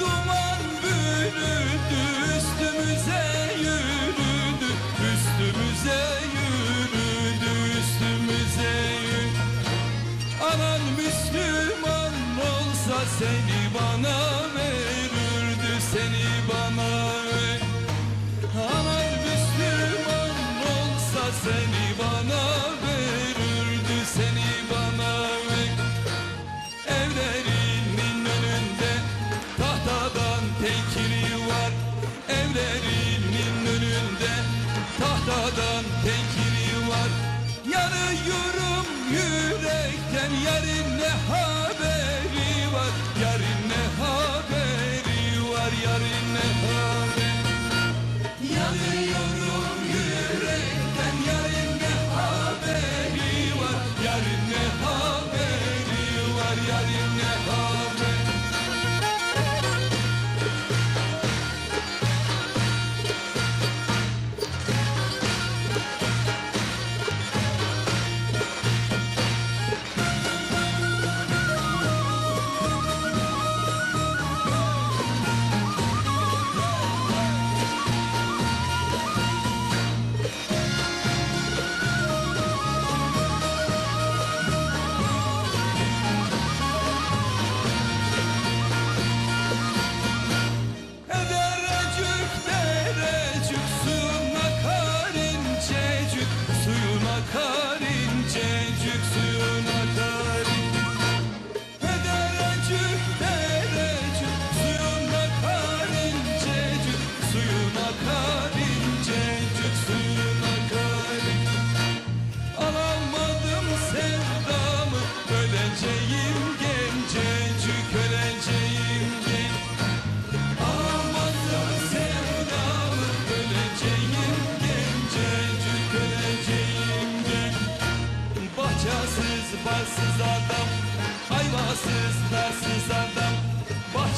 duman bürüdü üstümüze yürüdü üstümüze yürüdü üstümüze yürüdü Anan Müslüman olsa seni bana verirdi seni bana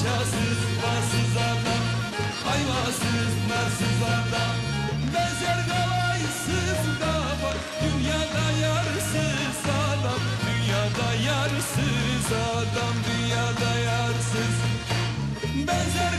Paşasız, varsız adam Hayvasız, narsız adam. Benzer galaysız da Dünyada yarsız adam. Dünyada yarsız adam Dünyada yarsız. Benzer